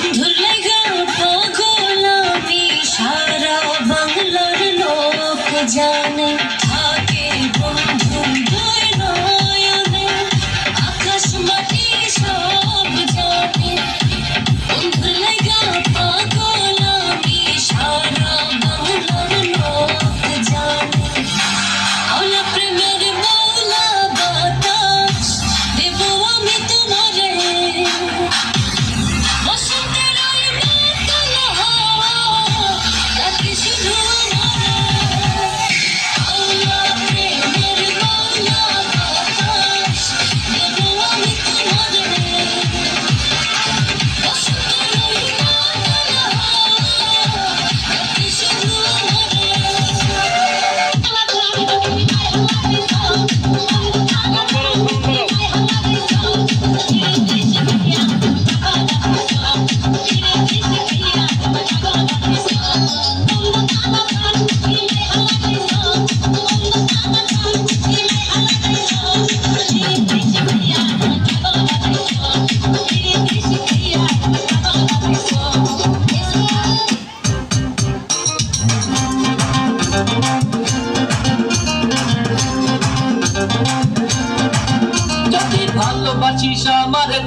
বন্ধুর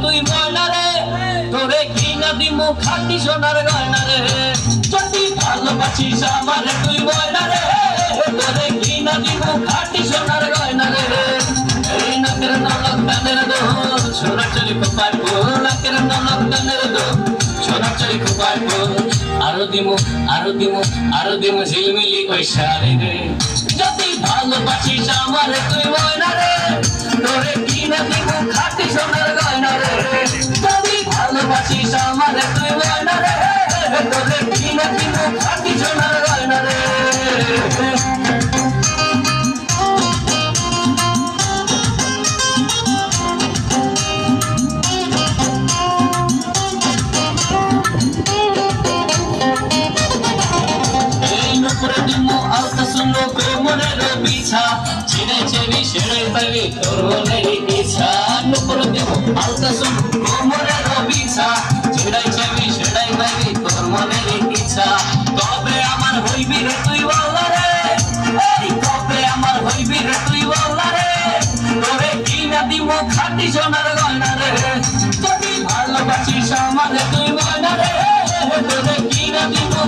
তুই ময়না রে, তোরে ঘৃণা দিমু খাটি সোনার গয়না রে? যদি ভালোবাসিস আমারে তুই ময়না রে, তোরে ঘৃণা দিমু খাটি সোনার গয়না রে? এই নাকের নলক দানের দো সোনার চলি ফুল, নাকের নলক দানের দো সোনার চলি ফুল। আরও দিমু আরও দিমু আরও দিমু ঝিলমিলি ওই শাড়ি রে। যদি ভালোবাসিস আমারে তুই ময়না রে, তোরে কিনা দিব খাটি সোনার ভালোবাসিস আমারে তুই ময়না রে তোরে কিনা দিব খাটি সোনার গয়না রে ছিড়ে ছেড়ি ছেড়ে পাবি তোর মনের ইচ্ছা নুপুরে দিমু আলতা খাটি সোনার গয়না রে। যদি ভালোবাসিস আমারে তুই গয়না রে। কিনা দিমু